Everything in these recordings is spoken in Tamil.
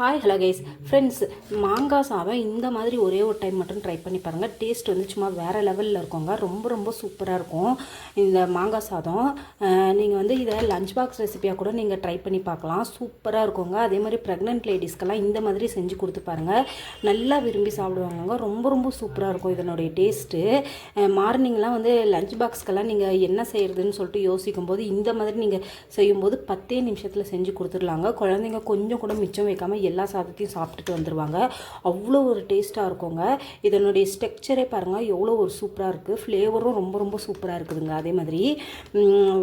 ஹாய் ஹலோ கைஸ் ஃப்ரெண்ட்ஸ் மாங்காய் சாதம் இந்த மாதிரி ஒரே ஒரு டைம் மட்டும் ட்ரை பண்ணி பாருங்கள் டேஸ்ட் வந்து சும்மா வேறு லெவலில் இருக்குங்க. ரொம்ப ரொம்ப சூப்பராக இருக்கும். இந்த மாங்காய் சாதம். நீங்கள் வந்து இதை லஞ்ச் பாக்ஸ் ரெசிபியாக கூட நீங்கள் ட்ரை பண்ணி பார்க்கலாம். சூப்பராக இருக்குங்க. அதே மாதிரி ப்ரெக்னென்ட் லேடிஸ்க்கெல்லாம் இந்த மாதிரி செஞ்சு கொடுத்து பாருங்கள் நல்லா விரும்பி சாப்பிடுவாங்க ரொம்ப ரொம்ப சூப்பராக இருக்கும் இதனுடைய டேஸ்ட்டு மார்னிங்லாம் வந்து லஞ்ச் பாக்ஸ்க்கெல்லாம் நீங்கள் என்ன செய்கிறதுன்னு சொல்லிட்டு யோசிக்கும் போது இந்த மாதிரி நீங்கள் செய்யும்போது பத்தே நிமிஷத்தில் செஞ்சு கொடுத்துடலாங்க. குழந்தைங்க கொஞ்சம் கூட மிச்சம் வைக்காமல் எல்லா சாதத்தையும் சாப்பிட்டுட்டு வந்துடுவாங்க அவ்வளோ ஒரு டேஸ்ட்டாக இருக்குங்க. இதனுடைய ஸ்ட்ரக்சரே பாருங்கள் எவ்வளோ ஒரு சூப்பராக இருக்குது ஃப்ளேவரும் ரொம்ப ரொம்ப சூப்பராக இருக்குதுங்க. அதே மாதிரி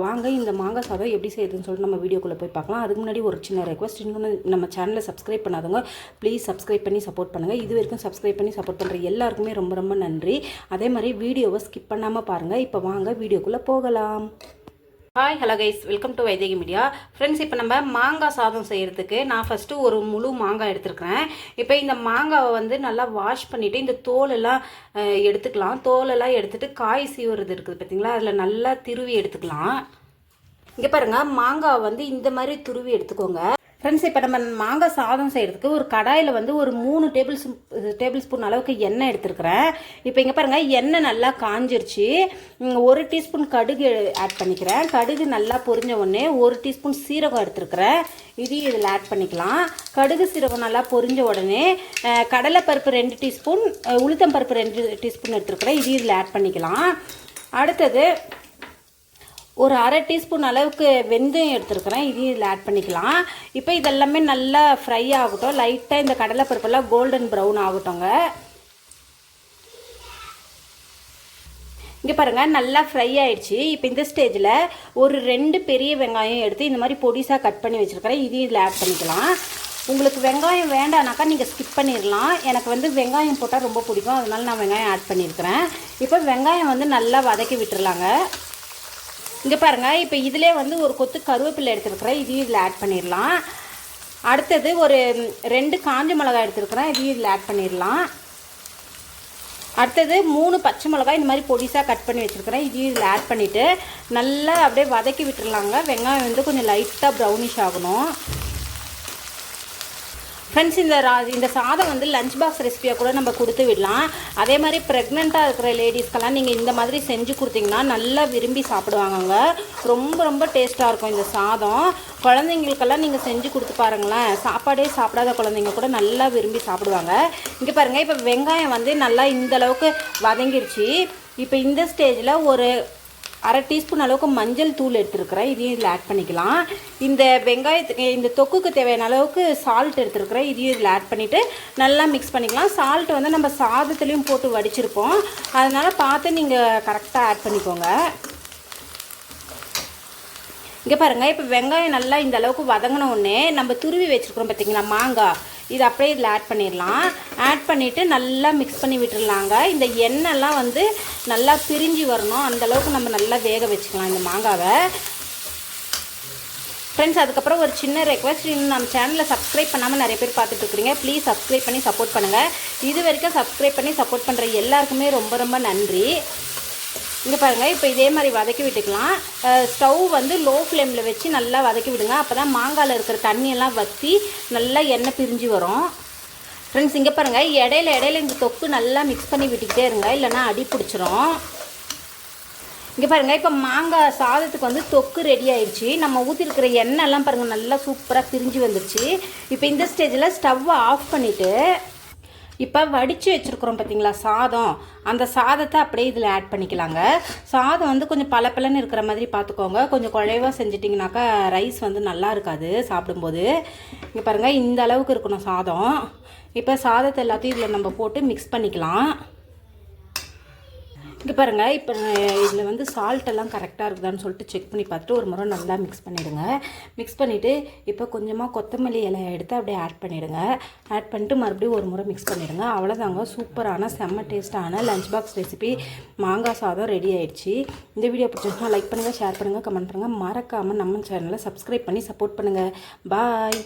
வாங்க இந்த மாங்காய் சாதம் எப்படி செய்யுதுன்னு சொல்லிட்டு நம்ம வீடியோக்குள்ளே போய் பார்க்கலாம். அதுக்கு முன்னாடி ஒரு சின்ன ரெக்வஸ்ட் இன்னொன்று நம்ம சேனலை சப்ஸ்கிரைப் பண்ணாதவங்க ப்ளீஸ் சப்ஸ்கிரைப் பண்ணி சப்போர்ட் பண்ணுங்கள் இது வரைக்கும் சப்ஸ்கிரைப் பண்ணி சப்போர்ட் பண்ணுற எல்லாருக்குமே ரொம்ப ரொம்ப நன்றி. அதே மாதிரி வீடியோவை ஸ்கிப் பண்ணாமல் பாருங்கள் இப்போ வாங்க வீடியோக்குள்ளே போகலாம். Hi hello guys welcome to Vaidehi media friends இப்போ நம்ம மாங்காய் சாதம் செய்கிறதுக்கு நான் ஃபஸ்ட்டு ஒரு முழு மாங்காய் எடுத்துருக்கிறேன். இப்போ இந்த மாங்காவை வந்து நல்லா வாஷ் பண்ணிவிட்டு இந்த தோலெல்லாம் எடுத்துக்கலாம். தோலெல்லாம் எடுத்துகிட்டு காய் சீவுறது இருக்குது பார்த்தீங்களா அதில் நல்லா திருவி எடுத்துக்கலாம். இங்கே பாருங்கள் மாங்காய் வந்து இந்த மாதிரி துருவி எடுத்துக்கோங்க. ஃப்ரெண்ட்ஸ் இப்போ நம்ம மாங்காய் சாதம் செய்கிறதுக்கு ஒரு கடாயில் வந்து ஒரு மூணு டேபிள் டேபிள் ஸ்பூன் அளவுக்கு எண்ணெய் எடுத்துருக்கிறேன். இப்போ இங்கே பாருங்கள் எண்ணெய் நல்லா காஞ்சிருச்சு. ஒரு டீஸ்பூன் கடுகு ஆட் பண்ணிக்கிறேன். கடுகு நல்லா பொரிஞ்ச உடனே ஒரு டீஸ்பூன் சீரகம் எடுத்துருக்கிறேன். இதையும் இதில் ஆட் பண்ணிக்கலாம். கடுகு சீரகம் நல்லா பொரிஞ்ச உடனே கடலைப்பருப்பு ரெண்டு டீஸ்பூன் உளுத்தம் உளுத்தம்பருப்பு ரெண்டு டீஸ்பூன் எடுத்துருக்கிறேன். இதையும் இதில் ஆட் பண்ணிக்கலாம். அடுத்தது ஒரு அரை டீஸ்பூன் அளவுக்கு வெந்தயம் எடுத்துருக்கிறேன். இதையும் இதில் ஆட் பண்ணிக்கலாம். இப்போ இதெல்லாமே நல்லா ஃப்ரை ஆகட்டும். லைட்டாக இந்த கடலைப்பருப்பெல்லாம் கோல்டன் ப்ரௌன் ஆகட்டும்ங்க. இங்கே பாருங்கள் நல்லா ஃப்ரை ஆயிடுச்சு. இப்போ இந்த ஸ்டேஜில் ஒரு ரெண்டு பெரிய வெங்காயம் எடுத்து இந்த மாதிரி பொடிசாக கட் பண்ணி வச்சுருக்கிறேன். இதையும் இதில் ஆட் பண்ணிக்கலாம். உங்களுக்கு வெங்காயம் வேண்டானாக்கா நீங்கள் ஸ்கிப் பண்ணிடலாம். எனக்கு வந்து வெங்காயம் போட்டால் ரொம்ப பிடிக்கும். அதனால நான் வெங்காயம் ஆட் பண்ணியிருக்கிறேன். இப்போ வெங்காயம் வந்து நல்லா வதக்கி விட்டுருலாங்க இங்கே பாருங்கள் இப்போ இதிலே வந்து ஒரு கொத்து கருவேப்பிலை எடுத்துருக்குறேன். இதையும் இதில் ஆட் பண்ணிடலாம். அடுத்தது ஒரு ரெண்டு காஞ்ச மிளகாய் எடுத்துருக்குறேன். இதையும் இதில் ஆட் பண்ணிடலாம். அடுத்தது மூணு பச்சை மிளகாய் இந்த மாதிரி பொடிசாக கட் பண்ணி வச்சுருக்கிறேன். இதையும் இதில் ஆட் பண்ணிவிட்டு நல்லா அப்படியே வதக்கி விட்டுடலாங்க வெங்காயம் வந்து கொஞ்சம் லைட்டாக ப்ரௌனிஷ் ஆகணும். ஃப்ரெண்ட்ஸ் இந்த ரா இந்த சாதம் வந்து லஞ்ச் பாக்ஸ் ரெசிபியாக கூட நம்ம கொடுத்து விடலாம். அதே மாதிரி ப்ரெக்னெண்ட்டாக இருக்கிற லேடிஸ்க்கெல்லாம் நீங்கள் இந்த மாதிரி செஞ்சு கொடுத்தீங்கன்னா நல்லா விரும்பி சாப்பிடுவாங்க ரொம்ப ரொம்ப டேஸ்ட்டாக இருக்கும் இந்த சாதம். குழந்தைங்களுக்கெல்லாம் நீங்கள் செஞ்சு கொடுத்து பாருங்களேன். சாப்பாடே சாப்பிடாத குழந்தைங்க கூட நல்லா விரும்பி சாப்பிடுவாங்க. இங்கே பாருங்கள் இப்போ வெங்காயம் வந்து நல்லா இந்த அளவுக்கு வதங்கிருச்சு. இப்போ இந்த ஸ்டேஜில் ஒரு அரை டீஸ்பூன் அளவுக்கு மஞ்சள் தூள் எடுத்துருக்குறேன். இதையும் இதில் ஆட் பண்ணிக்கலாம். இந்த வெங்காயத்துக்கு இந்த தொக்குக்கு தேவையான அளவுக்கு சால்ட் எடுத்துருக்குறேன். இதையும் இதில் ஆட் பண்ணிவிட்டு நல்லா மிக்ஸ் பண்ணிக்கலாம். சால்ட் வந்து நம்ம சாதத்துலேயும் போட்டு வடிச்சிருப்போம். அதனால் பார்த்து நீங்கள் கரெக்டாக ஆட் பண்ணிக்கோங்க. இங்கே பாருங்கள் இப்போ வெங்காயம் நல்லா இந்த அளவுக்கு வதங்கின உடனே நம்ம துருவி வச்சுருக்குறோம் பார்த்தீங்களா மாங்காய். இது அப்படியே இதில் ஆட் பண்ணிடலாம். ஆட் பண்ணிவிட்டு நல்லா மிக்ஸ் பண்ணி விட்டுறலாங்க. இந்த எண்ணெய்லாம் வந்து நல்லா பிரிஞ்சு வரணும். அந்தளவுக்கு நம்ம நல்லா வேக வச்சுக்கலாம் இந்த மாங்காவை. ஃப்ரெண்ட்ஸ் அதுக்கப்புறம் ஒரு சின்ன ரெக்வஸ்ட் இன்னும் நம்ம சேனலை சப்ஸ்கிரைப் பண்ணாமல் நிறைய பேர் பார்த்துட்டு இருக்கிறீங்க. ப்ளீஸ் சப்ஸ்கிரைப் பண்ணி சப்போர்ட் பண்ணுங்கள் இது வரைக்கும் சப்ஸ்கிரைப் பண்ணி சப்போர்ட் பண்ணுற எல்லாருக்குமே ரொம்ப ரொம்ப நன்றி. இங்கே பாருங்கள் இப்போ இதே மாதிரி வதக்கி விட்டுக்கலாம். ஸ்டவ் வந்து லோ ஃப்ளேமில் வச்சு நல்லா வதக்கி விடுங்க. அப்போ தான் மாங்காயில் இருக்கிற தண்ணியெல்லாம் வற்றி நல்லா எண்ணெய் பிரிஞ்சு வரும். ஃப்ரெண்ட்ஸ் இங்கே பாருங்கள் இடையில இடையில இந்த தொக்கு நல்லா மிக்ஸ் பண்ணி விட்டுக்கிட்டே இருங்க. இல்லைன்னா அடி பிடிச்சிரும். இங்கே பாருங்கள் இப்போ மாங்காய் சாதத்துக்கு வந்து தொக்கு ரெடி ஆயிடுச்சு. நம்ம ஊற்றிருக்கிற எண்ணெய்லாம் பாருங்கள் நல்லா சூப்பராக பிரிஞ்சு வந்துருச்சு. இப்போ இந்த ஸ்டேஜில் ஸ்டவ்வை ஆஃப் பண்ணிவிட்டு இப்போ வடித்து வச்சுருக்குறோம் பார்த்தீங்களா சாதம். அந்த சாதத்தை அப்படியே இதில் ஆட் பண்ணிக்கலாங்க. சாதம் வந்து கொஞ்சம் பளபளன்னு இருக்கிற மாதிரி பார்த்துக்கோங்க கொஞ்சம் குழைவாக செஞ்சிட்டிங்கனாக்கா ரைஸ் வந்து நல்லா இருக்காது சாப்பிடும்போது. இங்கே பாருங்கள் இந்த அளவுக்கு இருக்கணும் சாதம். இப்போ சாதத்தை எல்லாத்தையும் இதில் நம்ம போட்டு மிக்ஸ் பண்ணிக்கலாம். இங்கே பாருங்கள் இப்போ இதில் வந்து சால்ட்டெல்லாம் கரெக்டாக இருக்குதான்னு சொல்லிட்டு செக் பண்ணி பார்த்துட்டு ஒரு முறை நல்லா மிக்ஸ் பண்ணிவிடுங்க மிக்ஸ் பண்ணிவிட்டு இப்போ கொஞ்சமாக கொத்தமல்லி இலை எடுத்து அப்படியே ஆட் பண்ணிவிடுங்க ஆட் பண்ணிட்டு மறுபடியும் ஒரு முறை மிக்ஸ் பண்ணிவிடுங்க அவ்வளோதாங்க சூப்பரான செம்ம டேஸ்ட்டான லஞ்ச் பாக்ஸ் ரெசிபி மாங்காய் சாதம் ரெடி ஆகிடுச்சு இந்த வீடியோ பிடிச்சிருந்தா லைக் பண்ணுங்கள் ஷேர் பண்ணுங்கள் கமெண்ட் பண்ணுங்கள் மறக்காமல் நம்ம சேனலை சப்ஸ்கிரைப் பண்ணி சப்போர்ட் பண்ணுங்கள் பாய்